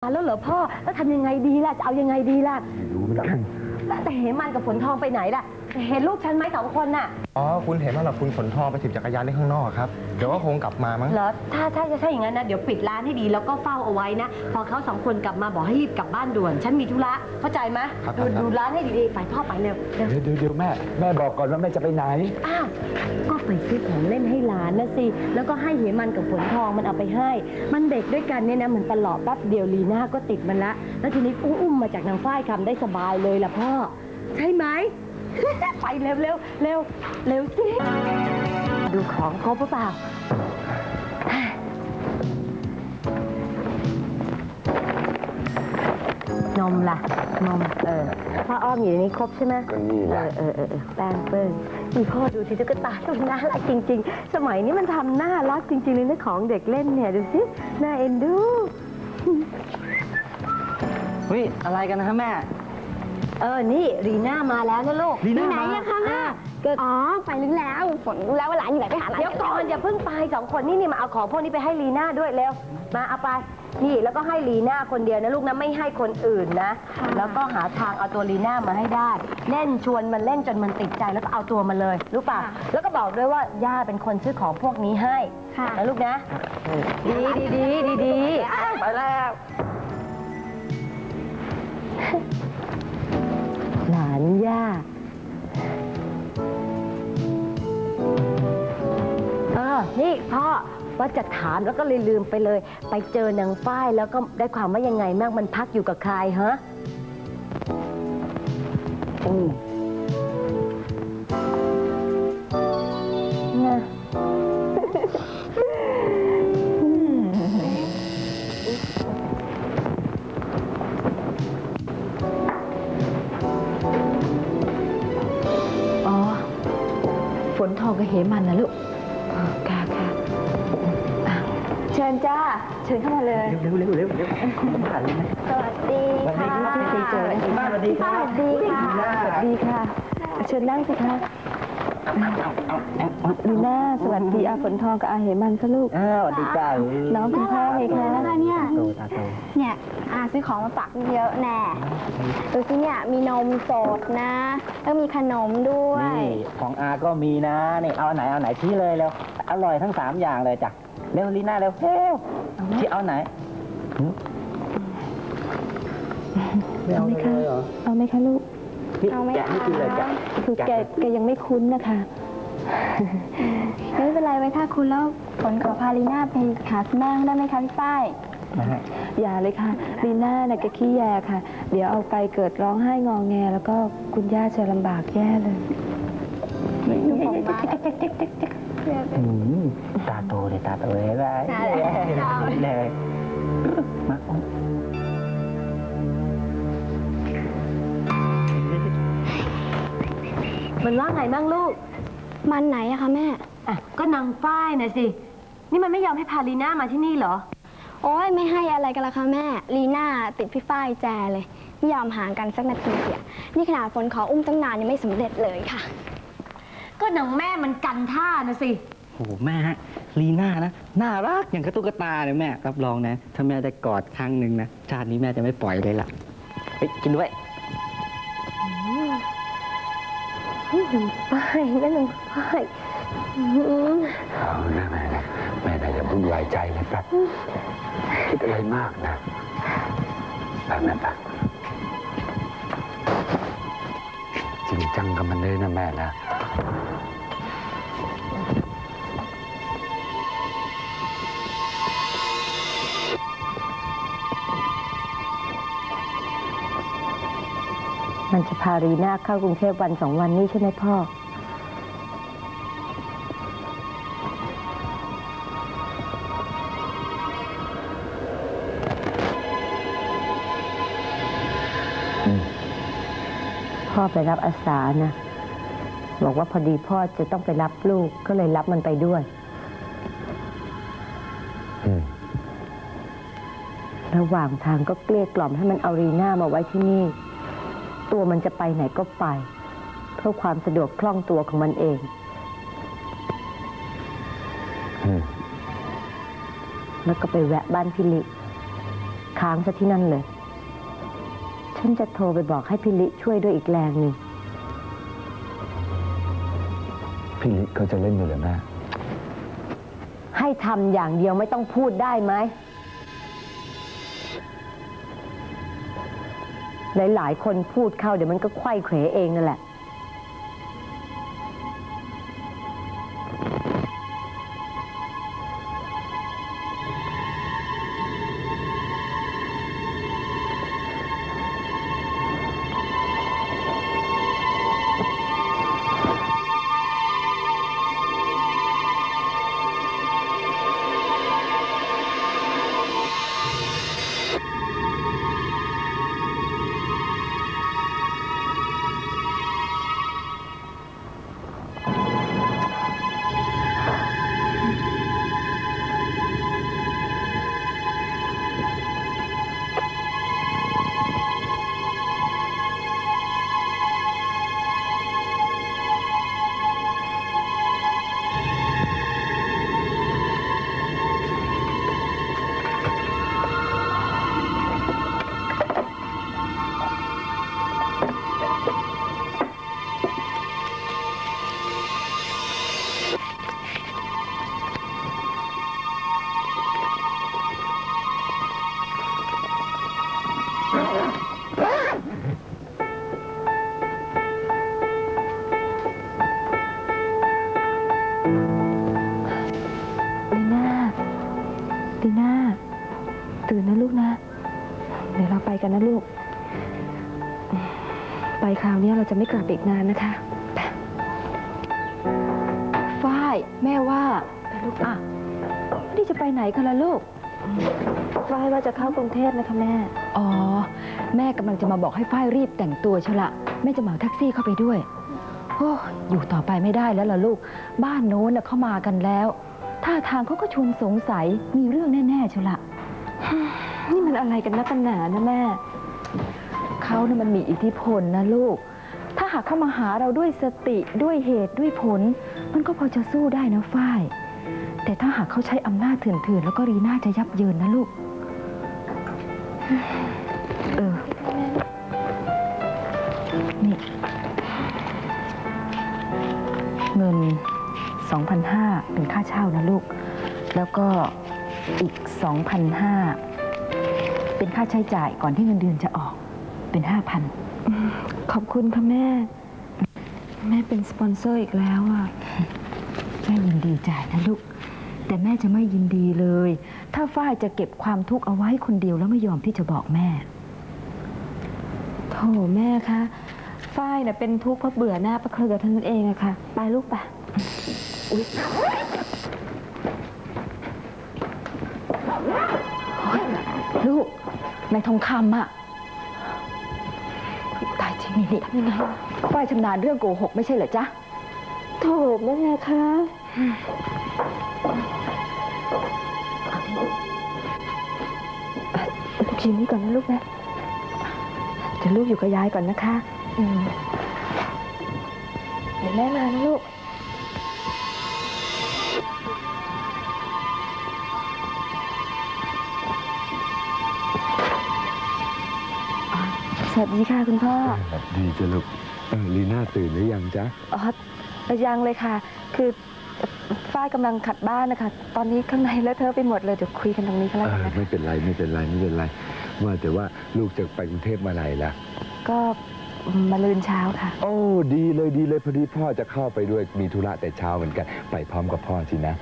แล้วเหรอพ่อ แล้วทำยังไงดีล่ะ จะเอายังไงดีล่ะ ไม่รู้เหมือนกันแต่เหมันกับฝนทองไปไหนล่ะ เห็นลูกฉันไหมสองคนน่ะ อ๋อ คุณเห็นว่าเราคุณฝนทองไปถีบจักรยานเล่นข้างนอกครับ เดี๋ยวก็คงกลับมามั้ง เหรอ ถ้าถ้าจะใช่อย่างนั้นนะ เดี๋ยวปิดร้านให้ดีแล้วก็เฝ้าเอาไว้นะ พอเขาสองคนกลับมาบอกให้รีบกลับบ้านด่วน ฉันมีธุระ เข้าใจไหมครับดูครับ ดูร้านให้ดีๆ ไปพ่อไปเร็วเร็ว เดี๋ยวเดี๋ยวเดี๋ยวแม่ แม่บอกก่อนว่าแม่จะไปไหน อ้าว ก็ไปซื้อของเล่นให้หลานนะสิ แล้วก็ให้เหมันกับฝนทองมันเอาไปให้ มันเด็กด้วยกันเนี่ยนะมันตลอดแป๊บเดียวลีน่าก็ติดมันละ แล้วทีนี้อุ้มอุ้มมาจากนางฝ้ายคำได้สบายเลยล่ะพ่อ ใช่ไหม ไปเร็วเร็วเร็วเร็วสิดูของครบหรือเปล่า นมล่ะ นม เออพ่ออ้อมอยู่ในนี้ครบใช่ไหมก็นี่แหละ เออเออเออแป้งเปิ้ลนี่พ่อดูสิตุ๊กตาตัวน่ารักจริง ๆ สมัยนี้มันทำน่ารักจริง ๆ เลยนะของเด็กเล่นเนี่ย ดูสิ น่าเอ็นดู เฮ้ย อะไรกันนะฮะแม่ เออ นี่รีน่ามาแล้วนะลูก รีน่าไหนมาอะคะแม่ก็อ๋อ ไปลึกแล้วฝนรู้แล้วว่าหลานอยู่ไหนไปหาหลานเดี๋ยวก่อนอย่าเพิ่งไปสองคนนี่นี่มาเอาของพวกนี้ไปให้ลีน่าด้วยเร็ว มาเอาไป นี่แล้วก็ให้ลีน่าคนเดียวนะลูกนะไม่ให้คนอื่นนะ แล้วก็หาทางเอาตัวลีน่ามาให้ได้ เล่นชวนมันเล่นจนมันติดใจแล้วก็เอาตัวมาเลยรู้ป่ะ แล้วก็บอกด้วยว่าย่าเป็นคนซื้อของพวกนี้ให้ค่ะนะลูกนะ ดีดีดีดีดีไปแล้วหลาน ย่า เออ นี่พ่อว่าจะถามแล้วก็เลยลืมไปเลย ไปเจอนางฝ้ายแล้วก็ได้ความว่ายังไงแม่งมันพักอยู่กับใครฮะอืม ชิญจ้าเชิญเข้ามาเลยเร็วเร็วเร็วเร็วมาผ่านเลยไหมสวัสดีสวัสดีค่ะครับที่เคยเจอนะบ้านสวัสดีครับสวัสดีค่ะสวัสดีค่ะ เชิญนั่งสิคะเอาเอาเอาเอาดีน่าสวัสดีอาฝนทองกับอาเหมันค่ะลูกอ้าวสวัสดีจ้าน้องคุณพ่อไงคะนะคะเนี่ยโตตาโตเนี่ยอาซื้อของมาฝากเยอะแน่ดูสิเนี่ยมีนมสดนะแล้วมีขนมด้วยนี่ของอาก็มีนะนี่เอาอันไหนเอาไหนชี้เลยเร็วอร่อยทั้งสามอย่างเลยจ้ะ เร็วลีน่าเร็วเร็วชี้เอาไหนหืมไม่เอาเลยเหรอเอาไหมคะลูกนี่เอาไหมแกะให้กินเลยจ้ะคือแกแกยังไม่คุ้นนะคะไม่เป็นไรไว้ถ้าคุณแล้วฝนขอพาลีน่าไปหาคุณแม่ได้ไหมคะพี่ฝ้ายนะฮะอย่าเลยค่ะลีน่าน่ะแกขี้แยค่ะ เดี๋ยวเอาไปเกิดร้องไห้งองแง แล้วก็คุณย่าจะลำบากแย่เลยดูผมบ้างอืม ตาโตเลยตาโตเลยได้ใช่เลยเลยมามันว่าไงบ้างลูก มันไหนอะคะแม่อะก็นางฝ้ายนะสิ นี่มันไม่ยอมให้พาลีน่ามาที่นี่เหรอ โอ้ยไม่ให้อะไรกันละคะแม่ ลีน่าติดพี่ฝ้ายแจเลย ไม่ยอมห่างกันสักนาทีเดียวนี่ขนาดฝนขออุ้มตั้งนานยังไม่สำเร็จเลยค่ะ ก็นางแม่มันกันท่านะสิ โอ้โหแม่ฮะลีน่านะน่ารักอย่างกระตุกกระตาเลยแม่รับรองนะ ถ้าแม่ได้กอดครั้งหนึ่งนะชาตินี้แม่จะไม่ปล่อยเลยล่ะเฮ้ยกินด้วยนี่นางฝ้ายนั่นนางฝ้ายอื้อหือเอานะแม่นะแม่นะอย่าวุ่นวายใจเลยครับคิดอะไรมากนะไปแม่ไปจริงจังกับมันเลยนะแม่นะ มันจะพารีน่าเข้ากรุงเทพวันสองวันนี้ใช่ไหมพ่ออืมพ่อไปรับอาสานะ บอกว่าพอดีพ่อจะต้องไปรับลูกก็เลยรับมันไปด้วยอืมระหว่างทางก็เกลี้ยกล่อมให้มันเอารีน่ามาไว้ที่นี่ ตัวมันจะไปไหนก็ไป เพื่อความสะดวกคล่องตัวของมันเองอืมแล้วก็ไปแวะบ้านพิลิค้างซะที่นั่นเลย ฉันจะโทรไปบอกให้พี่ลิช่วยด้วยอีกแรงหนึ่งพี่ลิเขาจะเล่นอยู่เหรือแม่ให้ทำอย่างเดียวไม่ต้องพูดได้ไหม หลายๆคนพูดเข้าเดี๋ยวมันก็ไขว้เขวเองนั่นแหละ จะไม่กลับอีกนานนะคะไปฝ้ายแม่ว่าไปลูกอะนี่จะไปไหนกันล่ะลูกฝ้ายว่าจะเข้ากรุงเทพนะคะแม่ อ๋อ แม่กำลังจะมาบอกให้ฝ้ายรีบแต่งตัวชะละแม่จะเหมาแท็กซี่เข้าไปด้วยโอ้อยู่ต่อไปไม่ได้แล้วล่ะลูก บ้านโน้นน่ะเข้ามากันแล้วท่าทางเขาก็ชวนสงสัยมีเรื่องแน่ๆชะละนี่มันอะไรกันนักกันหนานะแม่เขาน่ะมันมีอิทธิพลนะลูก ถ้าหากเข้ามาหาเราด้วยสติด้วยเหตุด้วยผล มันก็พอจะสู้ได้นะฝ้าย แต่ถ้าหากเขาใช้อำนาจเถื่อนๆ แล้วก็รีน่าจะยับเยินนะลูก เออ นี่ เงิน 2,500 เป็นค่าเช่านะลูก แล้วก็อีก 2,500 เป็นค่าใช้จ่ายก่อนที่เงินเดือนจะออก เป็น 5,000ข อบคุณค่ะแม่ แม่เป็นสปอนเซอร์อีกแล้วอะ แม่ยินดีจ่ายนะลูก แต่แม่จะไม่ยินดีเลย ถ้าฝ้ายจะเก็บความทุกข์เอาไว้คนเดียวแล้วไม่ยอมที่จะบอกแม่โถแม่คะฝ้ายน่ะเป็นทุกข์เพราะเบื่อหน้าประเครือเท่านั้นเองอะค่ะ ไปลูกไปลูกในทองคำอะ นี่นี่ฝ้ายชำนาญเรื่องโกหกไม่ใช่เหรอจ๊ะโถแม่คะลูกชิ้นนี้ก่อนนะลูกนะเดี๋ยวลูกอยู่กับยายก่อนนะคะอืมเดี๋ยวแม่มานะลูก สวัสดีค่ะคุณพ่อดีจ้ะลูกเออลีน่าตื่นหรือยังจ๊ะอ๋อยังเลยค่ะ คือฝ้ายกำลังขัดบ้านนะคะ ตอนนี้ข้างในเลอะเทอะไปหมดเลยเดี๋ยวคุยกันตรงนี้ก็เอแล้วกัอนนะคะไม่เป็นไรไม่เป็นไรไม่เป็นไรว่าแต่ว่าลูกจะไปกรุงเทพเมื่อไหร่ล่ะ ก็มาลืนเช้าค่ะ โอ้ดีเลยดีเลยพอดีพ่อจะเข้าไปด้วยมีธุระแต่เช้าเหมือนกัน ไปพร้อมกับพ่อสินะ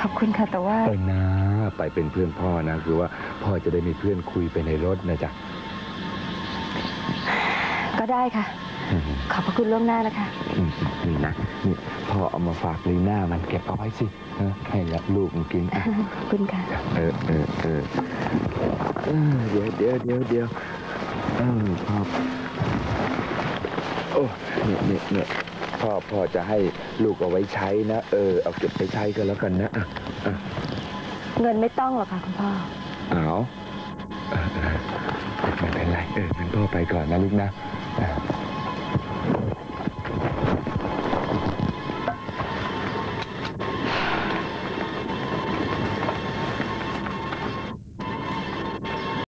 ขอบคุณค่ะแต่ว่าไปนะ ไปเป็นเพื่อนพ่อนะ คือว่าพ่อจะได้มีเพื่อนคุยไปในรถนะจ๊ะก็ ได้ค่ะอืมขอบพระคุณล่วงหน้านะคะอืมนี่นะนี่พ่อเอามาฝากลีน่ามันเก็บเอาไว้สิเออให้รับลูกมันกินอะขอบคุณค่ะ เออเออเออเออเดี๋ยวเดี๋ยวเดี๋ยวเดี๋ยวเออพ่อโอ้เนี่ยเนี่ยเนี่ยพ่อพ่อจะให้ลูกเอาไว้ใช้นะ เออ เอาเก็บไปใช้ก็แล้วกันนะอะอะเงินไม่ต้องหรอกค่ะคุณพ่อ เอาเออเออไม่เป็นไรเอองั้นพ่อไปก่อนนะลูกนะ อะ